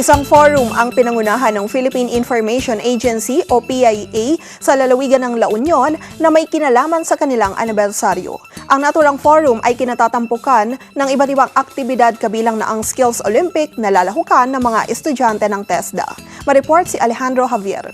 Isang forum ang pinangunahan ng Philippine Information Agency o PIA sa lalawigan ng La Union na may kinalaman sa kanilang anibersaryo. Ang naturang forum ay kinatatampukan ng iba't ibang aktibidad kabilang na ang Skills Olympic na lalahukan ng mga estudyante ng TESDA. Mareport si Alejandro Javier.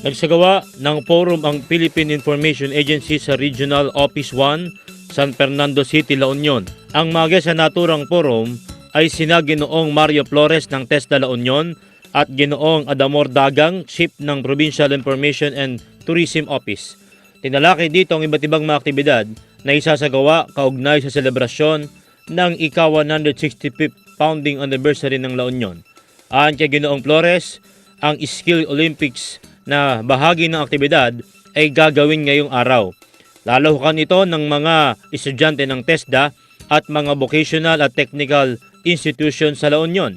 Nagsagawa ng forum ang Philippine Information Agency sa Regional Office 1, San Fernando City, La Union. Ang mga sa naturang forum ay sina Ginoong Mario Flores ng TESDA La Union at Ginoong Adamor Dagang, Chief ng Provincial Information and Tourism Office. Tinalaki dito ang iba't ibang mga aktibidad na isasagawa kaugnay sa selebrasyon ng ika-165th founding anniversary ng La Union. Ayon kay Ginoong Flores, ang Skill Olympics na bahagi ng aktibidad ay gagawin ngayong araw. Lalahukan ito ng mga estudyante ng TESDA at mga vocational at technical institution sa La Union.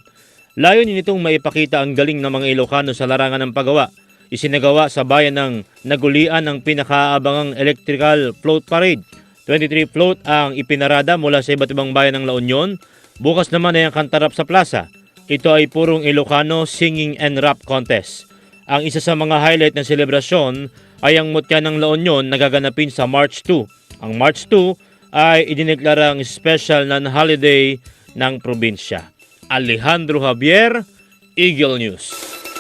Layunin nitong maipakita ang galing ng mga Ilocano sa larangan ng paggawa. Isinagawa sa bayan ng Nagulian ang pinakaabangang electrical float parade. 23 float ang ipinarada mula sa iba't ibang bayan ng La Union. Bukas naman ay ang kantarap sa plaza. Ito ay purong Ilocano singing and rap contest. Ang isa sa mga highlight ng selebrasyon ay ang mutya ng La Union na gaganapin sa March 2. Ang March 2 ay idineklarang special na holiday ng probinsya. Alejandro Javier, Eagle News.